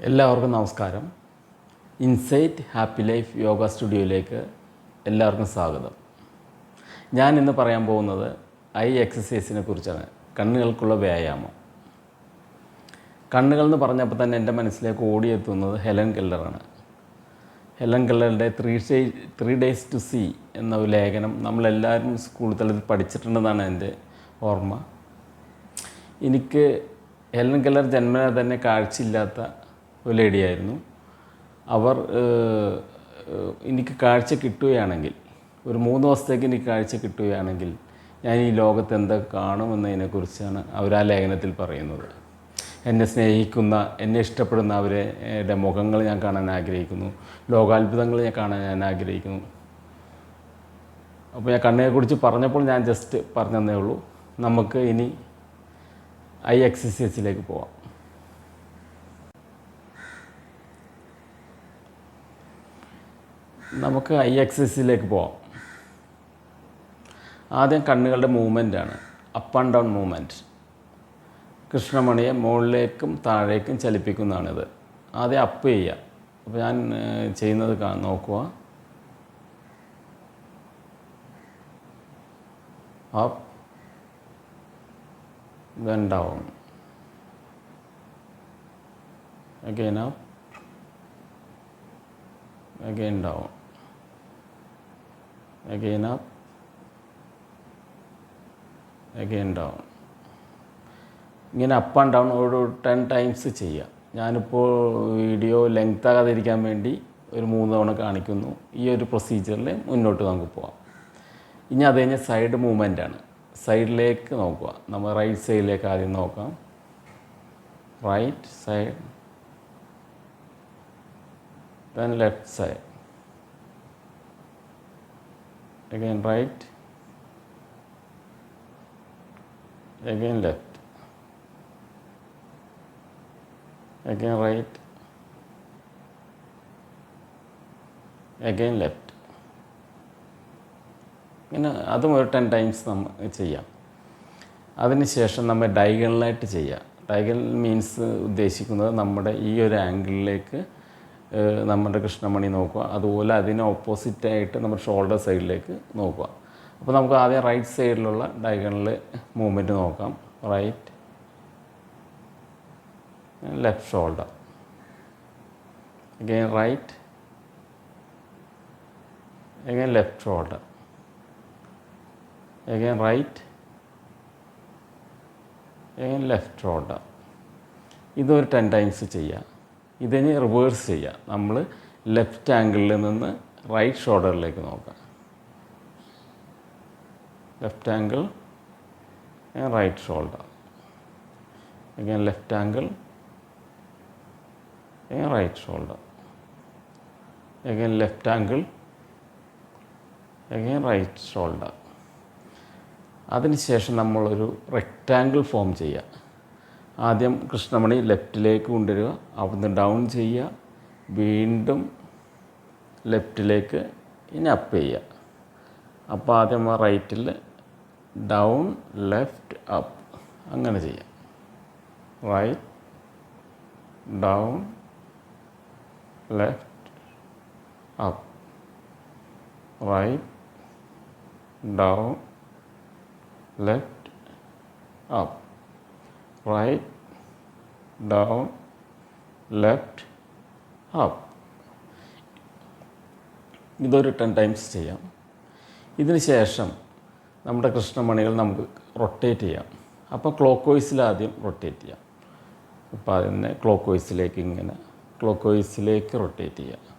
എല്ലാവർക്കും നമസ്കാരം. Insight happy life yoga സ്റ്റുഡിയോയിലേക്ക് എല്ലാവർക്കും സ്വാഗതം. ഞാൻ ഇന്ന് പറയാൻ പോകുന്നത് ഐ എക്സസൈസിനെ കുറിച്ചാണ്. കണ്ണുകൾക്കുള്ള വ്യായാമം. കണ്ണുകൾ എന്ന് പറഞ്ഞപ്പോൾ തന്നെ എന്റെ മനസ്സിലേക്ക് ഓടിയെത്തുന്നത് ഹെലൻ കെല്ലറാണ്. Helen കെല്ലറുടെ three day three days to see എന്ന ഒരു ലേഖനം നമ്മളെല്ലാവരും സ്കൂൾ തലത്തിൽ പഠിച്ചിട്ടുണ്ടെന്നാണ് എന്റെ ഓർമ്മ. എനിക്ക് ഹെലൻ കെല്ലർ ജന്മന തന്നെ കാഴ്ചയില്ലാത്ത ഒരു ലേഡിയായിരുന്നു. അവർ എനിക്ക് കാഴ്ച കിട്ടുകയാണെങ്കിൽ ഒരു മൂന്ന് ദിവസത്തേക്ക് എനിക്ക് കാഴ്ച കിട്ടുകയാണെങ്കിൽ ഞാൻ ഈ ലോകത്ത് എന്തൊക്കെ കാണുമെന്നതിനെക്കുറിച്ചാണ് അവർ ആ ലേഖനത്തിൽ പറയുന്നത്. എന്നെ സ്നേഹിക്കുന്ന എന്നെ ഇഷ്ടപ്പെടുന്ന അവരുടെ മുഖങ്ങൾ ഞാൻ കാണാൻ ആഗ്രഹിക്കുന്നു. ലോകാത്ഭുതങ്ങൾ ഞാൻ കാണാൻ ഞാൻ ആഗ്രഹിക്കുന്നു. അപ്പോൾ ഞാൻ കണ്ണിനെക്കുറിച്ച് പറഞ്ഞപ്പോൾ ഞാൻ ജസ്റ്റ് പറഞ്ഞതേ ഉള്ളൂ. നമുക്ക് ഇനി ഐ എക്സസൈസിലേക്ക് പോവാം. നമുക്ക് ഐ എക്സസിലേക്ക് പോവാം. ആദ്യം കണ്ണുകളുടെ മൂവ്മെന്റ് ആണ്. അപ്പ് ആൻഡ് ഡൗൺ മൂവ്മെന്റ് കൃഷ്ണമണിയെ മുകളിലേക്കും താഴേക്കും ചലിപ്പിക്കുന്നതാണിത്. ആദ്യം അപ്പ് ചെയ്യുക. അപ്പോൾ ഞാൻ ചെയ്യുന്നത് നോക്കുക. Up then down. Again up. Again down. Again up. Again down. ഇങ്ങനെ അപ്പ് ആൻഡ് ഡൗൺ ഒരു ടെൻ ടൈംസ് ചെയ്യുക ഞാനിപ്പോൾ വീഡിയോ ലെങ്ത് ആകാതിരിക്കാൻ വേണ്ടി ഒരു മൂന്ന് തവണ കാണിക്കുന്നു. ഈ ഒരു പ്രൊസീജിയറിൽ മുന്നോട്ട് നമുക്ക് പോകാം ഇനി അത് കഴിഞ്ഞ് സൈഡ് മൂവ്മെന്റ് ആണ്. സൈഡിലേക്ക് നോക്കുക. നമ്മൾ റൈറ്റ് സൈഡിലേക്ക് ആദ്യം നോക്കാം. Right side then left side again right. Again left. Again right. Again left. ഇങ്ങനെ അതും ഒരു ടെൻ ടൈംസ് നമ്മൾ ചെയ്യാം. അതിനുശേഷം നമ്മൾ ഡയഗണലായിട്ട് ചെയ്യുക ഡയഗണൽ മീൻസ് ഉദ്ദേശിക്കുന്നത് നമ്മുടെ ഈ ഒരു ആംഗിളിലേക്ക് നമ്മുടെ കൃഷ്ണമണി നോക്കുക. അതുപോലെ അതിന് ഓപ്പോസിറ്റായിട്ട് നമ്മുടെ ഷോൾഡർ സൈഡിലേക്ക് നോക്കുക. അപ്പോൾ നമുക്ക് ആദ്യം റൈറ്റ് സൈഡിലുള്ള ഡയഗണൽ മൂവ്മെന്റ് നോക്കാം. Right left shoulder again right again left shoulder again right again left shoulder ഇതൊരു ടെൻ ടൈംസ് ചെയ്യുക. ഇതിന് റിവേഴ്സ് ചെയ്യാം. നമ്മൾ ലെഫ്റ്റ് ആംഗിളിൽ നിന്ന് റൈറ്റ് ഷോൾഡറിലേക്ക് നോക്കാം. Left angle right shoulder again left angle right shoulder again left angle again right shoulder അതിനുശേഷം നമ്മളൊരു റെക്റ്റാങ്കിൾ ഫോം ചെയ്യുക ആദ്യം കൃഷ്ണമണി ലെഫ്റ്റിലേക്ക് കൊണ്ടുവരിക. അവിടുന്ന് ഡൗൺ ചെയ്യുക. വീണ്ടും ലെഫ്റ്റിലേക്ക് ഇനി അപ്പ് ചെയ്യുക. അപ്പോൾ ആദ്യം റൈറ്റിൽ ഡൗൺ ലെഫ്റ്റ് അപ്പ് അങ്ങനെ ചെയ്യാം. Right down left up right down left up. Right down left up ഇതൊരു ടെൻ ടൈംസ് ചെയ്യാം. ഇതിന് ശേഷം നമ്മുടെ കൃഷ്ണമണികൾ നമുക്ക് റൊട്ടേറ്റ് ചെയ്യാം. അപ്പോൾ ക്ലോക്ക് വൈസിൽ ആദ്യം റൊട്ടേറ്റ് ചെയ്യാം. അപ്പോൾ അതിനെ ക്ലോക്ക് വൈസിലേക്ക് ഇങ്ങനെ ക്ലോക്ക് വൈസിലേക്ക് റൊട്ടേറ്റ് ചെയ്യാം.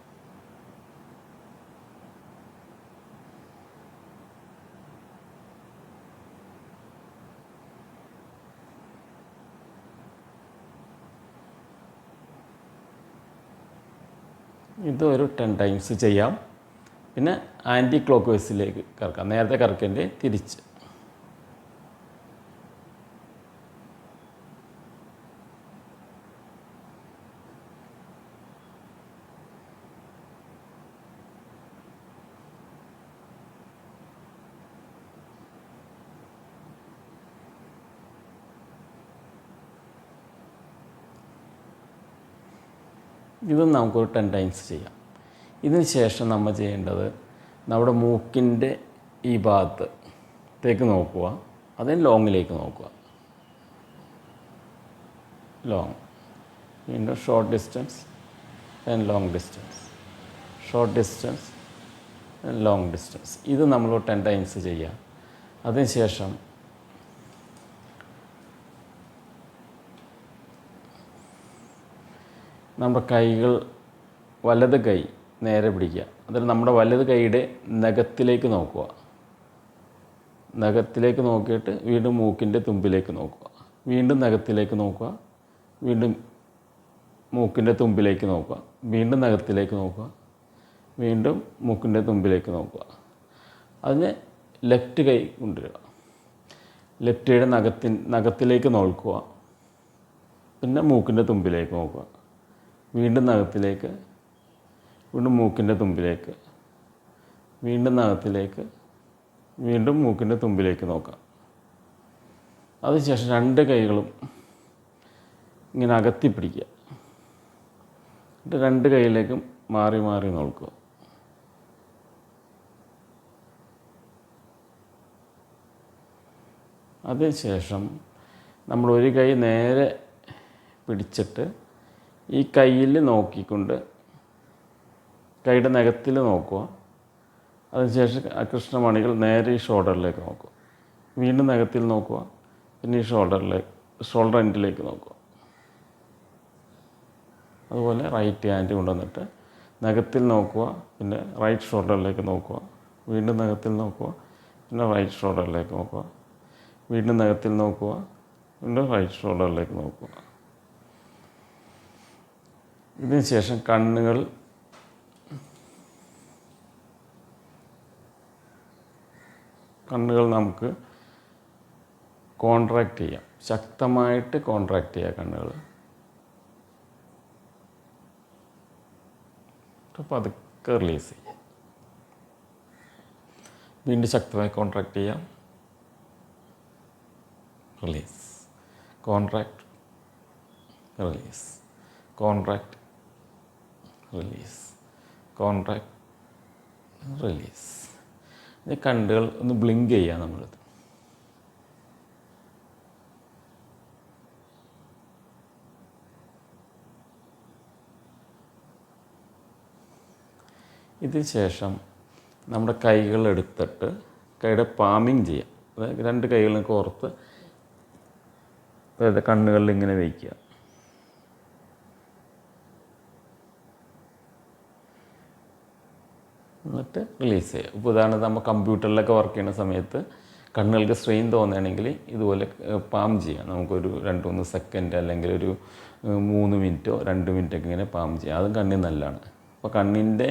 ഇത് ഒരു ടെൻ ടൈംസ് ചെയ്യാം. പിന്നെ ആന്റി ക്ലോക്ക് വൈസിലേക്ക് കറക്കാം. നേരത്തെ കറക്കേണ്ടി തിരിച്ച്. ഇതും നമുക്കൊരു ടെൻ ടൈംസ് ചെയ്യാം. ഇതിന് ശേഷം നമ്മൾ ചെയ്യേണ്ടത് നമ്മുടെ മൂക്കിന്റെ ഈ ഭാഗത്തേക്ക് നോക്കുക. അതിന് ലോങ്ങിലേക്ക് നോക്കുക. ലോങ് വീണ്ടും short distance and long distance short distance long distance ഇത് നമ്മൾ ടെൻ ടൈംസ് ചെയ്യാം. അതിനുശേഷം നമ്മുടെ കൈകൾ വലത് കൈ നേരെ പിടിക്കുക. അതിൽ നമ്മുടെ വലത് കൈയുടെ നഖത്തിലേക്ക് നോക്കുക. നഖത്തിലേക്ക് നോക്കിയിട്ട് വീണ്ടും മൂക്കിന്റെ തുമ്പിലേക്ക് നോക്കുക. വീണ്ടും നഖത്തിലേക്ക് നോക്കുക. വീണ്ടും മൂക്കിന്റെ തുമ്പിലേക്ക് നോക്കുക. വീണ്ടും നഖത്തിലേക്ക് നോക്കുക. വീണ്ടും മൂക്കിന്റെ തുമ്പിലേക്ക് നോക്കുക. അതിന് ലെഫ്റ്റ് കൈ കൊണ്ടുവരിക. ലെഫ്റ്റ് കൈയുടെ നഖത്തിൻ നഖത്തിലേക്ക് നോക്കുക. പിന്നെ മൂക്കിന്റെ തുമ്പിലേക്ക് നോക്കുക. വീണ്ടും നഖത്തിലേക്ക് വീണ്ടും മൂക്കിന്റെ തുമ്പിലേക്ക് വീണ്ടും നഖത്തിലേക്ക് വീണ്ടും മൂക്കിന്റെ തുമ്പിലേക്ക് നോക്കാം. അതിനുശേഷം രണ്ട് കൈകളും ഇങ്ങനെ അകത്തി പിടിക്കുക. എന്നിട്ട് രണ്ട് കൈയിലേക്കും മാറി മാറി നോക്കുക. അതിനുശേഷം നമ്മൾ ഒരു കൈ നേരെ പിടിച്ചിട്ട് ഈ കയ്യിൽ നോക്കിക്കൊണ്ട് കൈയുടെ നഖത്തിൽ നോക്കുക. അതിനുശേഷം കൃഷ്ണമണികൾ നേരെ ഈ ഷോൾഡറിലേക്ക് നോക്കുക. വീണ്ടും നഖത്തിൽ നോക്കുക. പിന്നെ ഈ ഷോൾഡറിലേക്ക് ഷോൾഡർ എൻഡിലേക്ക് നോക്കുക. അതുപോലെ റൈറ്റ് ഹാൻഡ് കൊണ്ടുവന്നിട്ട് നഖത്തിൽ നോക്കുക. പിന്നെ റൈറ്റ് ഷോൾഡറിലേക്ക് നോക്കുക. വീണ്ടും നഖത്തിൽ നോക്കുക. പിന്നെ റൈറ്റ് ഷോൾഡറിലേക്ക് നോക്കുക. വീണ്ടും നഖത്തിൽ നോക്കുക. വീണ്ടും റൈറ്റ് ഷോൾഡറിലേക്ക് നോക്കുക. ഇതിന് ശേഷം കണ്ണുകൾ കണ്ണുകൾ നമുക്ക് കോൺട്രാക്റ്റ് ചെയ്യാം. ശക്തമായിട്ട് കോൺട്രാക്റ്റ് ചെയ്യുക കണ്ണുകൾ. അപ്പോൾ അതൊക്കെ റിലീസ് ചെയ്യാം. വീണ്ടും ശക്തമായി കോൺട്രാക്റ്റ് ചെയ്യാം. Release contract release contract release contract release ഇനി കണ്ടുകൾ ഒന്ന് ബ്ലിങ്ക് ചെയ്യുക നമ്മളിത്. ഇതിന് ശേഷം നമ്മുടെ കൈകൾ എടുത്തിട്ട് കൈയുടെ പാമിങ് ചെയ്യാം. അതായത് രണ്ട് കൈകളും കോർത്ത് അതായത് കണ്ണുകളിൽ ഇങ്ങനെ വയ്ക്കുക. എന്നിട്ട് റിലീസ് ചെയ്യുക. ഇപ്പോൾ ഉദാഹരണത്തിന് നമ്മൾ കമ്പ്യൂട്ടറിലൊക്കെ വർക്ക് ചെയ്യുന്ന സമയത്ത് കണ്ണുകൾക്ക് സ്ട്രെയിൻ തോന്നുകയാണെങ്കിൽ ഇതുപോലെ പാം ചെയ്യാം നമുക്കൊരു രണ്ട് മൂന്ന് സെക്കൻഡ് അല്ലെങ്കിൽ ഒരു മൂന്ന് മിനിറ്റോ രണ്ട് മിനിറ്റൊക്കെ ഇങ്ങനെ പാം ചെയ്യാം അതും കണ്ണിന് നല്ലതാണ്. അപ്പോൾ കണ്ണിന്റെ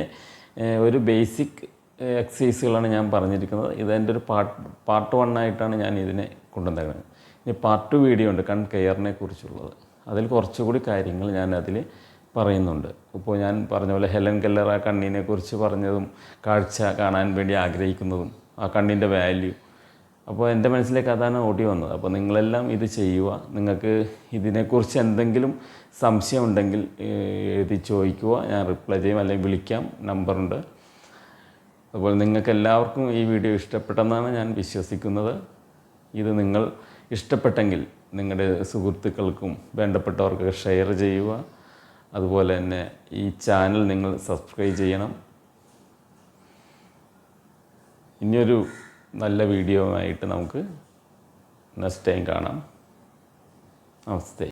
ഒരു ബേസിക് എക്സസൈസുകളാണ് ഞാൻ പറഞ്ഞിരിക്കുന്നത്. ഇതെന്റെ ഒരു പാർട്ട് പാർട്ട് വൺ ആയിട്ടാണ് ഞാൻ ഇതിനെ കൊണ്ടുവന്നേക്കുന്നത്. ഇനി പാർട്ട് ടു വീഡിയോ ഉണ്ട് കൺ കെയറിനെ കുറിച്ചുള്ളത്. അതിൽ കുറച്ചുകൂടി കാര്യങ്ങൾ ഞാൻ പറയുന്നുണ്ട്. ഇപ്പോൾ ഞാൻ പറഞ്ഞ പോലെ ഹെലൻ കെല്ലർ ആ കണ്ണിനെ കുറിച്ച് പറഞ്ഞതും കാഴ്ച കാണാൻ വേണ്ടി ആഗ്രഹിക്കുന്നതും ആ കണ്ണിന്റെ വാല്യൂ അപ്പോൾ എന്റെ മനസ്സിലേക്ക് അതാണ് ഓടി വന്നത്. അപ്പോൾ നിങ്ങളെല്ലാം ഇത് ചെയ്യുക. നിങ്ങൾക്ക് ഇതിനെക്കുറിച്ച് എന്തെങ്കിലും സംശയം ഉണ്ടെങ്കിൽ എഴുതി ചോദിക്കുക. ഞാൻ റിപ്ലൈ ചെയ്യും അല്ലെങ്കിൽ വിളിക്കാം. നമ്പറുണ്ട് അതുപോലെ നിങ്ങൾക്ക് എല്ലാവർക്കും ഈ വീഡിയോ ഇഷ്ടപ്പെട്ടെന്നാണ് ഞാൻ വിശ്വസിക്കുന്നത്. ഇത് നിങ്ങൾ ഇഷ്ടപ്പെട്ടെങ്കിൽ നിങ്ങളുടെ സുഹൃത്തുക്കൾക്കും വേണ്ടപ്പെട്ടവർക്കൊക്കെ ഷെയർ ചെയ്യുക. അതുപോലെ തന്നെ ഈ ചാനൽ നിങ്ങൾ സബ്സ്ക്രൈബ് ചെയ്യണം. ഇനിയൊരു നല്ല വീഡിയോ ആയിട്ട് നമുക്ക് നെക്സ്റ്റ് ടൈം കാണാം. നമസ്തേ.